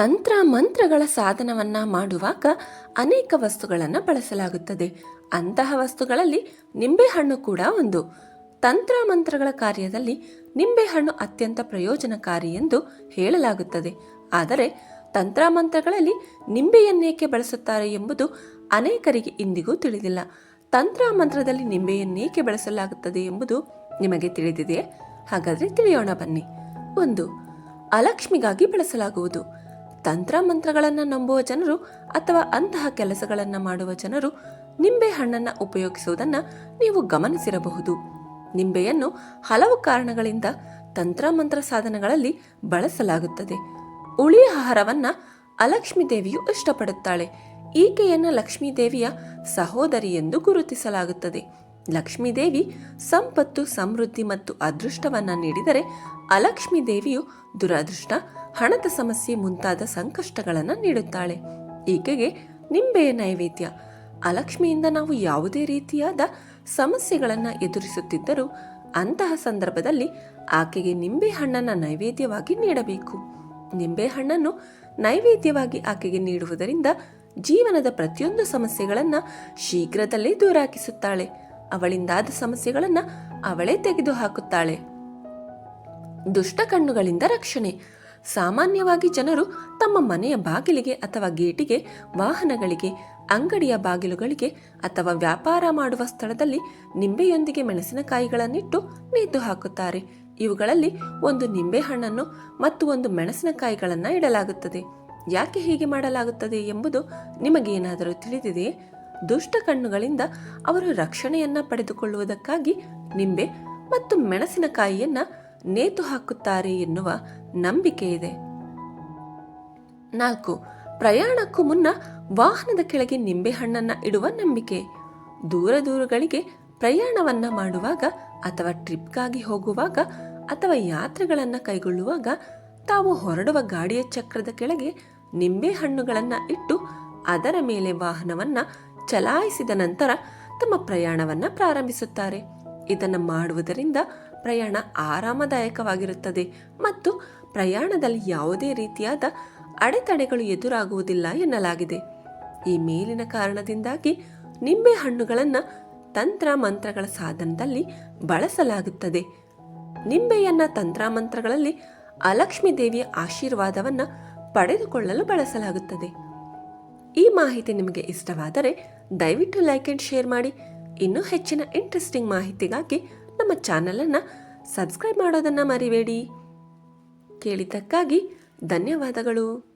ತಂತ್ರ ಮಂತ್ರಗಳ ಸಾಧನವನ್ನ ಮಾಡುವಾಗ ಅನೇಕ ವಸ್ತುಗಳನ್ನು ಬಳಸಲಾಗುತ್ತದೆ. ಅಂತಹ ವಸ್ತುಗಳಲ್ಲಿ ನಿಂಬೆಹಣ್ಣು ಕೂಡ ಒಂದು. ತಂತ್ರ ಮಂತ್ರಗಳ ಕಾರ್ಯದಲ್ಲಿ ನಿಂಬೆಹಣ್ಣು ಅತ್ಯಂತ ಪ್ರಯೋಜನಕಾರಿ ಎಂದು ಹೇಳಲಾಗುತ್ತದೆ. ಆದರೆ ತಂತ್ರ ಮಂತ್ರಗಳಲ್ಲಿ ನಿಂಬೆಯನ್ನೇಕೆ ಬಳಸುತ್ತಾರೆ ಎಂಬುದು ಅನೇಕರಿಗೆ ಇಂದಿಗೂ ತಿಳಿದಿಲ್ಲ. ತಂತ್ರ ಮಂತ್ರದಲ್ಲಿ ನಿಂಬೆಯನ್ನೇಕೆ ಬಳಸಲಾಗುತ್ತದೆ ಎಂಬುದು ನಿಮಗೆ ತಿಳಿದಿದೆಯೇ? ಹಾಗಾದರೆ ತಿಳಿಯೋಣ ಬನ್ನಿ. ಒಂದು, ಅಲಕ್ಷ್ಮಿಗಾಗಿ ಬಳಸಲಾಗುವುದು. ತಂತ್ರ ಮಂತ್ರಗಳನ್ನು ನಂಬುವ ಜನರು ಅಥವಾ ಅಂತಹ ಕೆಲಸಗಳನ್ನು ಮಾಡುವ ಜನರು ನಿಂಬೆ ಹಣ್ಣನ್ನು ಉಪಯೋಗಿಸುವುದನ್ನು ನೀವು ಗಮನಿಸಿರಬಹುದು. ನಿಂಬೆಯನ್ನು ಹಲವು ಕಾರಣಗಳಿಂದ ತಂತ್ರ ಮಂತ್ರ ಸಾಧನಗಳಲ್ಲಿ ಬಳಸಲಾಗುತ್ತದೆ. ಉಳಿ ಆಹಾರವನ್ನ ಅಲಕ್ಷ್ಮೀ ದೇವಿಯು ಇಷ್ಟಪಡುತ್ತಾಳೆ. ಈಕೆಯನ್ನು ಲಕ್ಷ್ಮೀ ದೇವಿಯ ಸಹೋದರಿ ಎಂದು ಗುರುತಿಸಲಾಗುತ್ತದೆ. ಲಕ್ಷ್ಮೀ ದೇವಿ ಸಂಪತ್ತು, ಸಮೃದ್ಧಿ ಮತ್ತು ಅದೃಷ್ಟವನ್ನು ನೀಡಿದರೆ ಅಲಕ್ಷ್ಮೀ ದೇವಿಯು ದುರದೃಷ್ಟ, ಹಣದ ಸಮಸ್ಯೆ ಮುಂತಾದ ಸಂಕಷ್ಟಗಳನ್ನು ನೀಡುತ್ತಾಳೆ. ಈಕೆಗೆ ನಿಂಬೆಯ ನೈವೇದ್ಯ. ಅಲಕ್ಷ್ಮಿಯಿಂದ ನಾವು ಯಾವುದೇ ರೀತಿಯಾದ ಸಮಸ್ಯೆಗಳನ್ನು ಎದುರಿಸುತ್ತಿದ್ದರೂ ಅಂತಹ ಸಂದರ್ಭದಲ್ಲಿ ಆಕೆಗೆ ನಿಂಬೆ ಹಣ್ಣನ್ನು ನೈವೇದ್ಯವಾಗಿ ನೀಡಬೇಕು. ನಿಂಬೆ ಹಣ್ಣನ್ನು ನೈವೇದ್ಯವಾಗಿ ಆಕೆಗೆ ನೀಡುವುದರಿಂದ ಜೀವನದ ಪ್ರತಿಯೊಂದು ಸಮಸ್ಯೆಗಳನ್ನು ಶೀಘ್ರದಲ್ಲೇ ದೂರಾಕಿಸುತ್ತಾಳೆ. ಅವಳಿಂದಾದ ಸಮಸ್ಯೆಗಳನ್ನು ಅವಳೇ ತೆಗೆದುಹಾಕುತ್ತಾಳೆ. ದುಷ್ಟ ಕಣ್ಣುಗಳಿಂದ ರಕ್ಷಣೆ. ಸಾಮಾನ್ಯವಾಗಿ ಜನರು ತಮ್ಮ ಮನೆಯ ಬಾಗಿಲಿಗೆ ಅಥವಾ ಗೇಟಿಗೆ, ವಾಹನಗಳಿಗೆ, ಅಂಗಡಿಯ ಬಾಗಿಲುಗಳಿಗೆ ಅಥವಾ ವ್ಯಾಪಾರ ಮಾಡುವ ಸ್ಥಳದಲ್ಲಿ ನಿಂಬೆಯೊಂದಿಗೆ ಮೆಣಸಿನಕಾಯಿಗಳನ್ನಿಟ್ಟು ನೇತು ಹಾಕುತ್ತಾರೆ ಇವುಗಳಲ್ಲಿ ಒಂದು ನಿಂಬೆಹಣ್ಣನ್ನು ಮತ್ತು ಒಂದು ಮೆಣಸಿನಕಾಯಿಗಳನ್ನು ಇಡಲಾಗುತ್ತದೆ. ಯಾಕೆ ಹೀಗೆ ಮಾಡಲಾಗುತ್ತದೆ ಎಂಬುದು ನಿಮಗೇನಾದರೂ ತಿಳಿದಿದೆಯೇ? ದುಷ್ಟ ಕಣ್ಣುಗಳಿಂದ ಅವರು ರಕ್ಷಣೆಯನ್ನ ಪಡೆದುಕೊಳ್ಳುವುದಕ್ಕಾಗಿ ನಿಂಬೆ ಮತ್ತು ಮೆಣಸಿನಕಾಯಿಯನ್ನ ನೇತು ಹಾಕುತ್ತಾರೆ ಎನ್ನುವ ನಂಬಿಕೆ ಇದೆ. ನಾಲ್ಕು, ಪ್ರಯಾಣಕ್ಕೂ ಮುನ್ನ ವಾಹನದ ಕೆಳಗೆ ನಿಂಬೆಹಣ್ಣನ್ನ ಇಡುವ ನಂಬಿಕೆ. ದೂರ ದೂರಗಳಿಗೆ ಪ್ರಯಾಣವನ್ನ ಮಾಡುವಾಗ ಅಥವಾ ಟ್ರಿಪ್ಗಾಗಿ ಹೋಗುವಾಗ ಅಥವಾ ಯಾತ್ರೆಗಳನ್ನ ಕೈಗೊಳ್ಳುವಾಗ ತಾವು ಹೊರಡುವ ಗಾಡಿಯ ಚಕ್ರದ ಕೆಳಗೆ ನಿಂಬೆ ಹಣ್ಣುಗಳನ್ನ ಇಟ್ಟು ಅದರ ಮೇಲೆ ವಾಹನವನ್ನ ಚಲಾಯಿಸಿದ ನಂತರ ತಮ್ಮ ಪ್ರಯಾಣವನ್ನು ಪ್ರಾರಂಭಿಸುತ್ತಾರೆ. ಇದನ್ನು ಮಾಡುವುದರಿಂದ ಪ್ರಯಾಣ ಆರಾಮದಾಯಕವಾಗಿರುತ್ತದೆ ಮತ್ತು ಪ್ರಯಾಣದಲ್ಲಿ ಯಾವುದೇ ರೀತಿಯಾದ ಅಡೆತಡೆಗಳು ಎದುರಾಗುವುದಿಲ್ಲ ಎನ್ನಲಾಗಿದೆ. ಈ ಮೇಲಿನ ಕಾರಣದಿಂದಾಗಿ ನಿಂಬೆ ಹಣ್ಣುಗಳನ್ನು ತಂತ್ರ ಮಂತ್ರಗಳ ಸಾಧನದಲ್ಲಿ ಬಳಸಲಾಗುತ್ತದೆ. ನಿಂಬೆಯನ್ನ ತಂತ್ರ ಮಂತ್ರಗಳಲ್ಲಿ ಅಲಕ್ಷ್ಮೀ ದೇವಿಯ ಆಶೀರ್ವಾದವನ್ನ ಪಡೆದುಕೊಳ್ಳಲು ಬಳಸಲಾಗುತ್ತದೆ. ಈ ಮಾಹಿತಿ ನಿಮಗೆ ಇಷ್ಟವಾದರೆ ದಯವಿಟ್ಟು ಲೈಕ್ ಅಂಡ್ ಶೇರ್ ಮಾಡಿ. ಇನ್ನೂ ಹೆಚ್ಚಿನ ಇಂಟ್ರೆಸ್ಟಿಂಗ್ ಮಾಹಿತಿಗಾಗಿ ನಮ್ಮ ಚಾನಲನ್ನು ಸಬ್ಸ್ಕ್ರೈಬ್ ಮಾಡೋದನ್ನು ಮರಿಬೇಡಿ. ಕೇಳಿದ್ದಕ್ಕಾಗಿ ಧನ್ಯವಾದಗಳು.